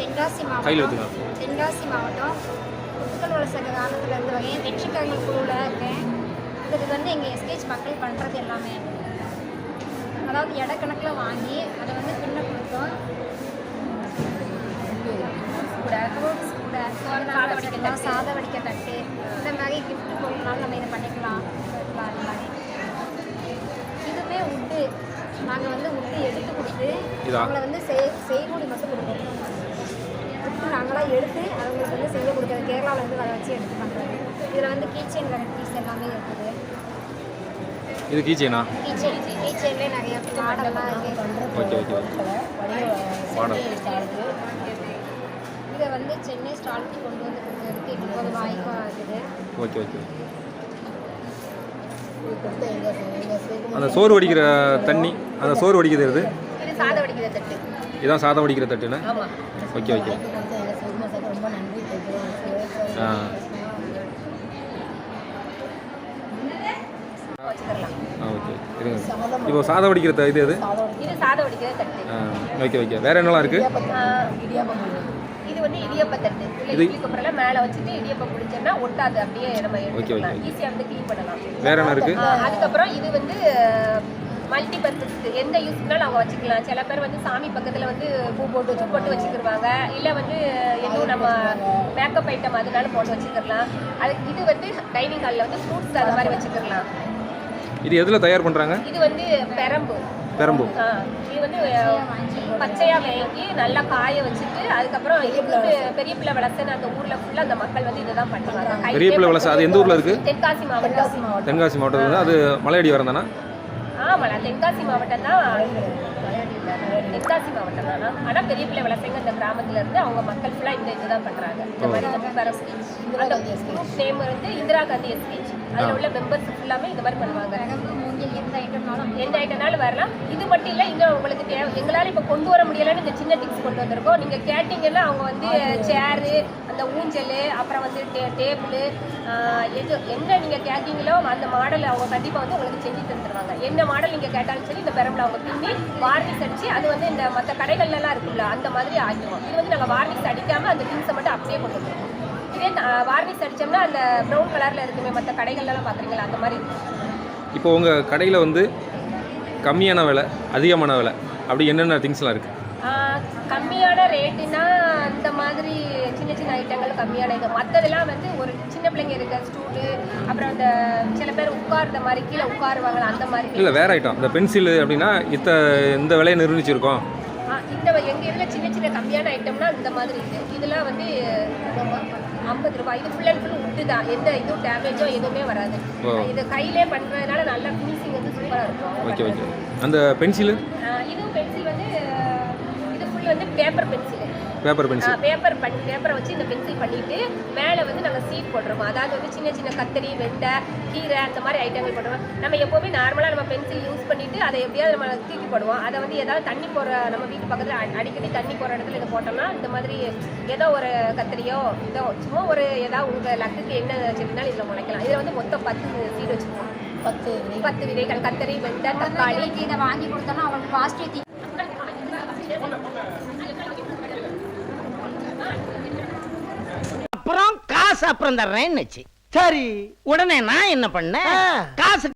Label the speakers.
Speaker 1: தென்காசி மாவட்டம். புத்துக்கல் வளசக கிராமத்துலேருந்து வரேன் வெற்றிக்கரங்கள் குழுவில் இருக்கேன். இதுக்கு வந்து எங்கள் எஸ்கேஜ் மக்கள் பண்ணுறது எல்லாமே. அதாவது இடக்கணக்கில் வாங்கி அதை வந்து பின்ன கொடுத்தோம். கூட ஃப்ரூட்ஸ் கூட. சாதம் வடிக்கலாம் சாதம் வடிக்க தட்டு. இந்த மாதிரி gift பொருள்னாலும் நம்ம இதை பண்ணிக்கலாம். மாதிரி. இதுவுமே உட்டு நாங்கள் வந்து உட்டு எடுத்து கொடுத்து? அவங்கள வந்து செய் செய்கூலி மட்டும் கொடுப்போம். உட்டு நாங்களாம் எடுத்து அவங்களுக்கு வந்து செய்ய கொடுக்குறது. கேரளாவில் வந்து வர வச்சு எடுத்து பண்ணுறது இதில் வந்து கீச்செயின் வெரைட்டிஸ் எல்லாமே இருக்குது.
Speaker 2: இது கீச்சேனா?
Speaker 1: கீச்செயின் கீச்செயின்லேயே நிறைய மாடல்லாம் இருக்குது
Speaker 2: ஓகே ஓகே. மாடல்.
Speaker 1: இதை வந்து சென்னை ஸ்டாலுக்கு கொண்டு வந்து கொடுக்குறதுக்கு முப்பது ரூபாய்க்கும் ஆகுது.
Speaker 2: Okay okay. அந்த சோறு வடிக்கிற தண்ணி அந்த சோறு வடிக்கிறது எது?
Speaker 1: இது சாதம் வடிக்கிற தட்டு.
Speaker 2: இதான் சாதம் வடிக்கிற தட்டுண்ணே
Speaker 1: ஆமாம்
Speaker 2: ஓகே ஓகே. ஆ. ஆ ஓகே. இருங்க. இப்போ சாதம் வடிக்கிற த- இது எது?
Speaker 1: இது சாதம் வடிக்கிற தட்டு.
Speaker 2: ஆ ஓகே ஓகே. வேறு என்னலாம் இருக்குது
Speaker 1: இது வந்து இடியப்ப தட்டு. உள்ள
Speaker 2: இது-
Speaker 1: இட்லி குப்பரில் மேலே வச்சுட்டு இடியப்பம் பிடிச்சோம்னா ஒட்டாது அப்படியே நம்ம எடுத்துக்கலாம். ஈஸியாக வந்து க்ளீன் பண்ணலாம்.
Speaker 2: வேறு என்ன இருக்குது
Speaker 1: ஆ, அதுக்கப்புறம் இது வந்து மல்டி பர்பஸ் எந்த யூஸ்க்குனாலும் அவங்க வச்சுக்கலாம். சில பேர் வந்து சாமி பக்கத்தில் வந்து பூ போட்டு வச்சு போட்டு வச்சுக்கிருவாங்க. இல்லை வந்து எதுவும் நம்ம மேக்கப் ஐட்டம் அதனால போட்டு வச்சுக்கிடலாம் அது இது வந்து டைனிங் ஹாலில் வந்து ஃப்ரூட்ஸ் அது மாதிரி வச்சுக்கிடலாம்
Speaker 2: இது எதில் தயார் பண்ணுறாங்க
Speaker 1: இது வந்து பெரம்பு.
Speaker 2: பெரம்பு.
Speaker 1: ஆ, இது வந்து பச்சையா வாங்கி நல்லா காய வச்சுட்டு அதுக்கப்புறம் இது பெரிய பிள்ளை வளர்த்துன்னு அந்த ஊர்ல ஃபுல்லா அந்த மக்கள் வந்து இதுதான் பண்ணுவாங்க. கையிலே
Speaker 2: பெரிய பிள்ளை வளச அது எந்த ஊரில் இருக்குது
Speaker 1: தென்காசி மாவட்டம்.
Speaker 2: தென்காசி மாவட்டத்தில் அது மலையடி வரம் தானே?
Speaker 1: ஆமாடா தென்காசி மாவட்டம் தான். தென்காசி மாவட்டம் தானா? ஆனா பெரிய பிள்ளை வளர்த்தங்க அந்த கிராமத்துல இருந்து அவங்க மக்கள் ஃபுல்லா இந்த இதுதான் பண்றாங்க. இந்த மாதிரி பெரம்பு அந்த குரூப் நேம் வந்து இந்திரா காந்தி எஸ்பீச் அதுல உள்ள மெம்பர்ஸ் ஃபுல்லாமே இந்த மாதிரி பண்ணுவாங்க. எந்த ஐட்டம்னாலும் எந்த ஐட்டம்னாலும் வரலாம். இது மட்டும் இல்லை இன்னும் உங்களுக்கு தேவை எங்களால் இப்போ கொண்டு வர முடியலைன்னு இந்த சின்ன திங்ஸ் கொண்டு வந்திருக்கோம். நீங்கள் கேட்டிங்கன்னா அவங்க வந்து சேரு அந்த ஊஞ்சல் அப்புறம் வந்து டே டேபிள் எது என்ன நீங்கள் கேட்கீங்களோ அந்த மாடல் அவங்க கண்டிப்பாக வந்து உங்களுக்கு செஞ்சு தந்துடுவாங்க என்ன மாடல் நீங்கள் கேட்டாலும் சரி இந்த பெரம்புல அவங்க பின்னி வார்னிஷ் அடிச்சு அது வந்து இந்த மற்ற கடைகள்லாம் இருக்குல்ல அந்த மாதிரி ஆக்கிடுவோம். இது வந்து நாங்கள் வார்னிஷ் அடிக்காமல் அந்த திங்ஸை மட்டும் அப்படியே கொண்டு வந்துருவோம். இதே வார்னிஷ் அடிச்சோம்னா அந்த ப்ரௌன் கலரில் இருக்குமே மற்ற கடைகள்லாம் பார்க்குறீங்களா அந்த மாதிரி? இருக்கும்
Speaker 2: இப்போ உங்கள் கடையில் வந்து கம்மியான விலை அதிகமான விலை அப்படி என்னென்ன திங்ஸ்லாம் இருக்குது
Speaker 1: கம்மியான ரேட்டுனா அந்த மாதிரி சின்ன சின்ன ஐட்டங்கள் கம்மியான இது. மற்றதெல்லாம் வந்து ஒரு சின்ன பிள்ளைங்க இருக்க ஸ்டூலு அப்புறம் அந்த சில பேர் உட்கார்ந்த மாதிரி கீழே உட்காருவாங்களா அந்த மாதிரி
Speaker 2: இல்லை வேறு ஐட்டம் இந்த பென்சில் அப்படின்னா இத்த இந்த விலையை நிர்ணயிச்சிருக்கோம்.
Speaker 1: இந்த எங்கள் இதில் சின்ன சின்ன கம்மியான ஐட்டம்னா இந்த மாதிரி இது இதெல்லாம் வந்து ஐம்பது ரூபாய் இது ஃபுல் அண்ட் ஃபுல் உட்டு தான். எந்த இதுவும் டேமேஜோ எதுவுமே வராது. இது கையிலே பண்ணுறதுனால நல்ல ஃபினிஷிங் வந்து சூப்பராக இருக்கும்.
Speaker 2: ஓகே ஓகே அந்த பென்சிலு
Speaker 1: இதுவும் பென்சில் வந்து இது ஃபுல் வந்து paper pencil
Speaker 2: paper pencil
Speaker 1: paper பண்ணி பேப்பரை வச்சு இந்த பென்சில் பண்ணிட்டு மேலே வந்து நாங்கள் சீட் போட்டுருவோம். அதாவது வந்து சின்ன சின்ன கத்தரி வெண்டை கீரை அந்த மாதிரி ஐட்டங்கள் போட்டுருவோம். நம்ம எப்போவுமே நார்மலாக நம்ம பென்சில் யூஸ் பண்ணிட்டு அதை எப்படியாவது நம்ம தூக்கி போடுவோம். அதை வந்து ஏதாவது தண்ணி போகிற நம்ம வீட்டு பக்கத்தில் அடிக்கடி தண்ணி போகிற இடத்துல இதை போட்டோம்னா இந்த மாதிரி ஏதோ ஒரு கத்திரியோ இதோ சும்மா ஒரு ஏதாவது உங்கள் லக்குக்கு என்ன செடினாலும் இதில் முளைக்கலாம். இதில் வந்து மொத்தம் பத்து சீட் வச்சுருக்கோம்.
Speaker 3: பத்து
Speaker 1: பத்து விதைகள் கத்தரி வெண்டை தக்காளி.
Speaker 3: இதை வாங்கி கொடுத்தோம்னா அவங்களுக்கு பாசிட்டிவ்
Speaker 4: அப்புறம் காசு அப்புறம் தர்றேன்னு
Speaker 5: சரி.
Speaker 4: உடனே நான் என்ன பண்ணேன். காசு